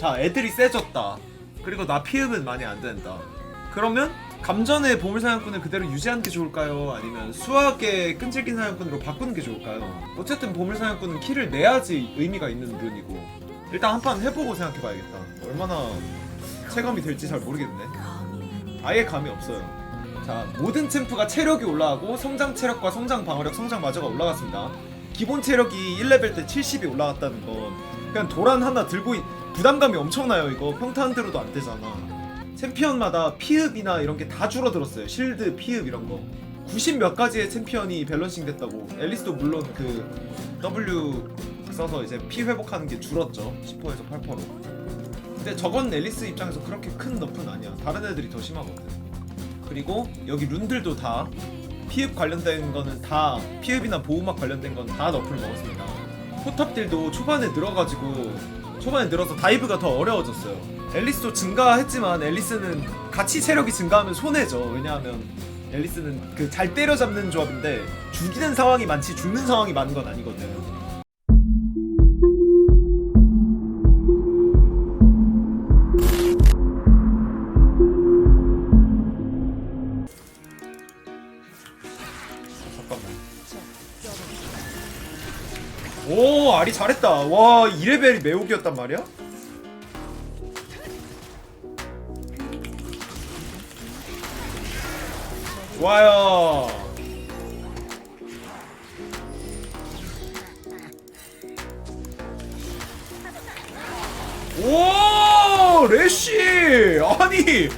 자 애들이 세졌다. 그리고 나 피흡은 많이 안 된다. 그러면 감전의 보물 사냥꾼을 그대로 유지하는 게 좋을까요? 아니면 수학의 끈질긴 사냥꾼으로 바꾸는 게 좋을까요? 어쨌든 보물 사냥꾼은 키를 내야지 의미가 있는 룬이고. 일단 한 판 해보고 생각해봐야겠다. 얼마나 체감이 될지 잘 모르겠네. 아예 감이 없어요. 자 모든 챔프가 체력이 올라가고 성장 체력과 성장 방어력 성장 마저가 올라갔습니다. 기본 체력이 1레벨 때 70이 올라갔다는 건 그냥 도란 하나 들고 있... 부담감이 엄청나요 이거. 평타 한 대로도 안 되잖아. 챔피언마다 피흡이나 이런 게 다 줄어들었어요. 실드 피흡 이런 거. 90 몇 가지의 챔피언이 밸런싱 됐다고. 앨리스도 물론 그 W 써서 이제 피 회복하는 게 줄었죠. 10%에서 8%로. 근데 저건 앨리스 입장에서 그렇게 큰 너프는 아니야. 다른 애들이 더 심하거든. 그리고 여기 룬들도 다 피흡 관련된 거는 다 피흡이나 보호막 관련된 건 다 너프를 먹었습니다 포탑들도 초반에 늘어가지고 초반에 늘어서 다이브가 더 어려워졌어요. 앨리스도 증가했지만 앨리스는 같이 체력이 증가하면 손해죠. 왜냐하면 앨리스는 그 잘 때려잡는 조합인데 죽이는 상황이 많지 죽는 상황이 많은 건 아니거든 잠깐만 오 아리 잘했다. 와 2레벨이 매혹이었단 말이야? 좋아요. 오 레시 아니!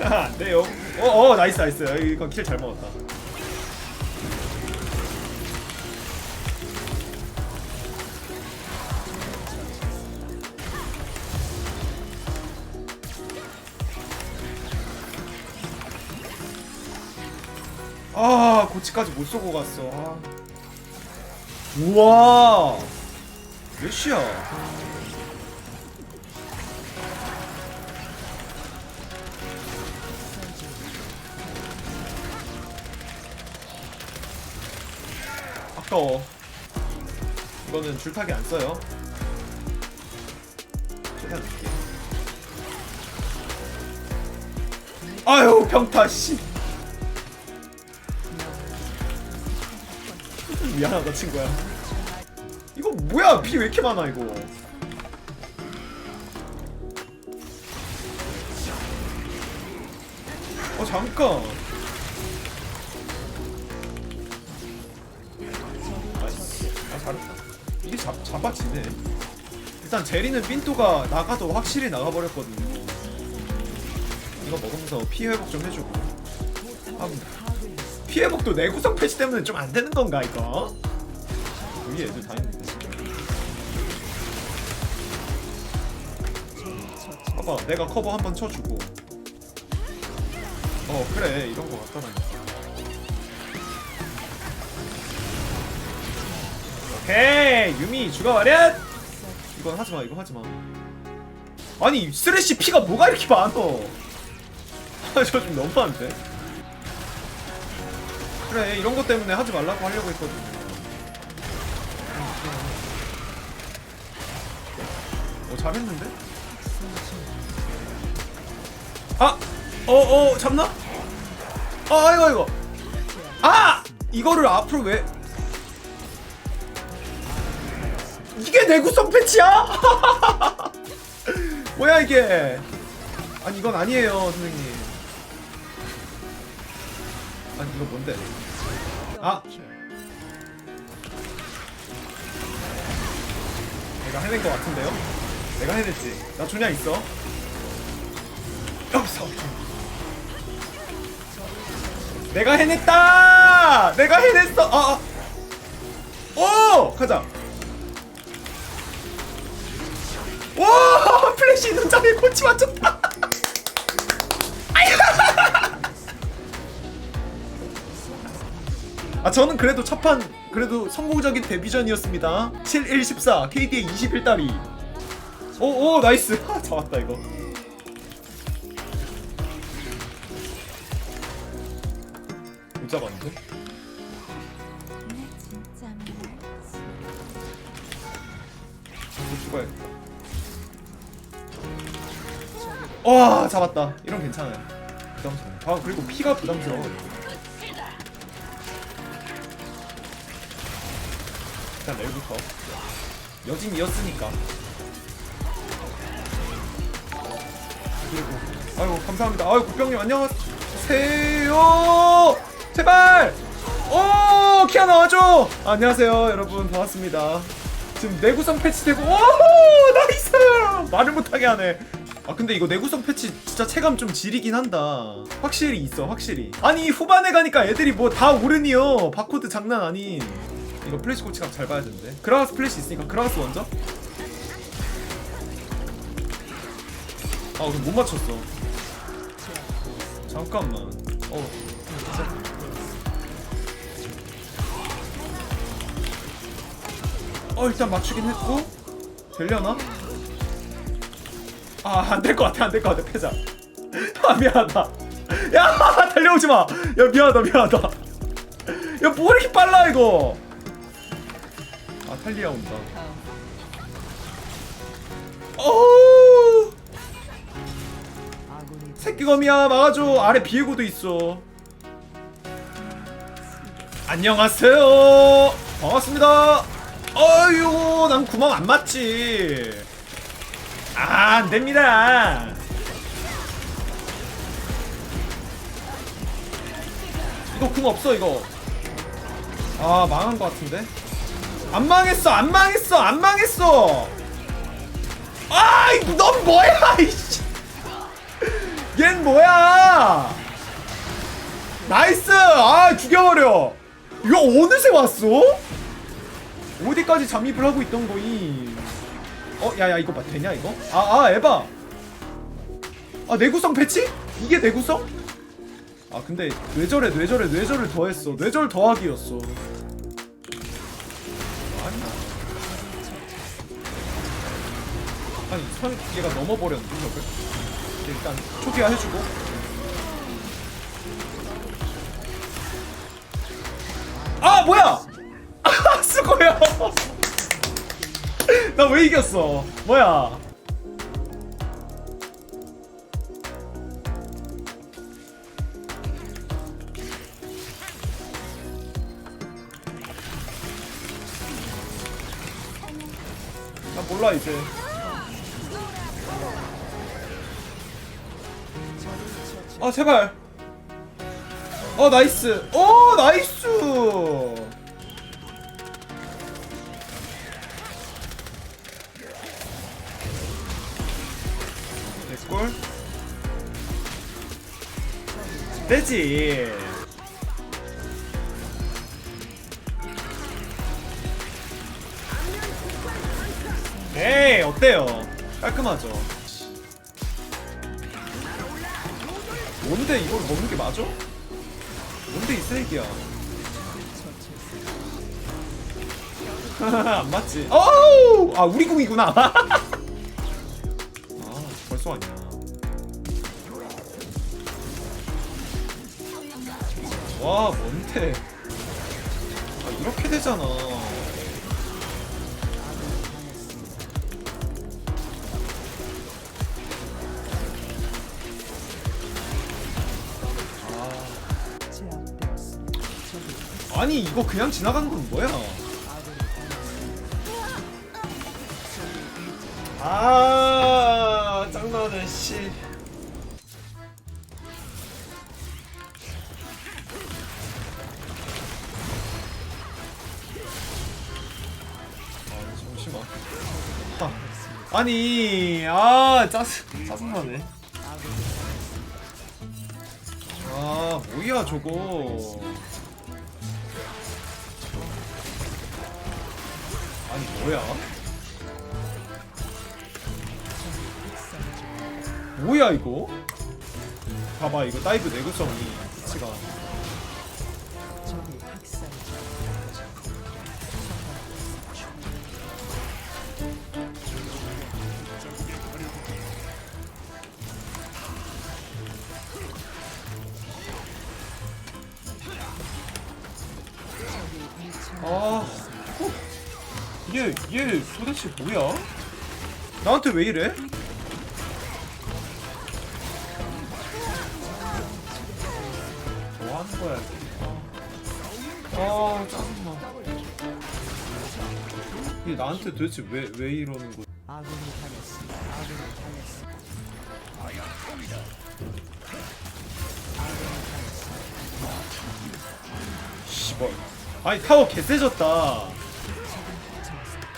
안 돼요 어어 나이스 나이스. 이거 킬잘 먹었다 아 고치까지 못 쏘고 갔어. 아. 우와. 몇 시야? 아까워. 이거는 줄타기 안 써요. 최대한 줄게 아유 평타 씨 미안하다 친구야. 이거 뭐야? 피왜 이렇게 많아 이거? 어 잠깐. 아 잘했다 이게 잡, 잡아지네. 일단 제리는 빈토가 나가도 확실히 나가버렸거든요. 이거 먹으면서 피 회복 좀 해주고. 아, 피 회복도 내구성 패치 때문에 좀 안 되는 건가 이거? 여기 애들 다 있는데 봐봐 내가 커버 한 번 쳐주고. 어 그래 이런 거 같더라니까 오케이 유미 죽어버렸 이건 하지마 이거 하지마. 아니 쓰레쉬 피가 뭐가 이렇게 많어 아, 저 좀 너무한데 그래 이런 것 때문에 하지 말라고 하려고 했거든요 어 잘했는데? 아! 어어 잡나? 아 이거 이거 아! 이거를 앞으로 왜 이게 내구성 패치야? 뭐야 이게 아니 이건 아니에요 선생님 아니 이거 뭔데? 아! 내가 해낸 것 같은데요? 내가 해냈지. 나 조냐 있어. 없어 내가 해냈다! 내가 해냈어! 아, 아. 오! 가자. 와 플래시 눈장에 골치 맞췄다 아 저는 그래도 첫판 그래도 성공적인 데뷔전이었습니다. 7 1 14 KD의 21달이 오오 나이스. 하, 잡았다 이거. 못 잡았는데? 이거 죽어야겠다. 와 잡았다. 이런 괜찮아요. 부담스러워. 아 그리고 피가 부담스러워 일단 멜부터. 여진이었으니까. 그리고 아이고 감사합니다. 아이고 국병님 안녕하세요! 제발! 오 키아 나와줘! 안녕하세요 여러분. 반갑습니다. 지금 내구성 패치되고 오 나이스! 말을 못하게 하네. 아 근데 이거 내구성 패치 진짜 체감 좀 지리긴 한다. 확실히 있어 확실히. 아니 후반에 가니까 애들이 뭐 다 오르니요. 바코드 장난 아닌 이거 플래시 고치각 잘 봐야 되는데. 그라가스 플래시 있으니까 그라가스 먼저? 아 그럼 못 맞췄어. 잠깐만. 어. 진짜. 어 일단 맞추긴 했고. 되려나? 아 안 될 것 같아 안 될 것 같아. 패자. 아 미안하다. 야 달려오지 마 야 미안하다 미안하다. 야 뭐 이렇게 빨라 이거? 아 탈리아 온다. 어! 새끼검이야 막아줘. 아래 비에고도 있어. 안녕하세요. 반갑습니다. 어휴 난 구멍 안 맞지. 아 안 됩니다. 이거 궁 없어 이거. 아 망한 것 같은데 안 망했어 안 망했어 안 망했어. 아이 넌 뭐야 이씨. 얜 뭐야? 나이스! 아 죽여버려. 이거 어느새 왔어? 어디까지 잠입을 하고 있던 거임? 어 야야 이거 봐. 되냐 이거? 아아 에바. 아 내구성 패치? 이게 내구성? 아 근데 뇌절에 뇌절에 뇌절을 더했어. 뇌절 더하기였어 아니야 아니 선 얘가 넘어버렸는데 저걸 일단 초기화 해주고. 아 뭐야! 아 수고해요. 나왜 이겼어? 뭐야 몰라 이제. 아 제발. 어 나이스. 오 나이스. 됐골. 되지 어때요? 깔끔하죠? 뭔데 이걸 먹는 게 맞아? 뭔데 이 쓰레기야? 안 맞지? 어우! 아 우리 궁이구나. 아 벌써 아니야. 와 뭔데? 아 이렇게 되잖아 아니 이거 그냥 지나가는 건 뭐야? 아 짱나네 씨. 아 잠시만. 아, 아니 아 짜증 짜증나네. 아 뭐야 저거. 아니 뭐야? 뭐야 이거? 봐봐 이거 다이브 내구성이 치가 아 어? 이게 이게 도대체 뭐야? 나한테 왜 이래? 뭐 하는 거야 이게 아 짜증나 이게 나한테 도대체 왜, 왜 이러는 거야 아군이 당했습니다. 아군이 당했습니다. 씨발 아니 타워 개 세졌다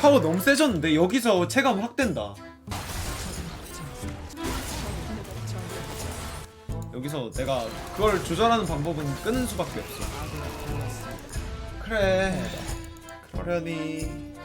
타워 너무 세졌는데 여기서 체감 확 된다. 여기서 내가 그걸 조절하는 방법은 끄는 수밖에 없어. 그래 그러려니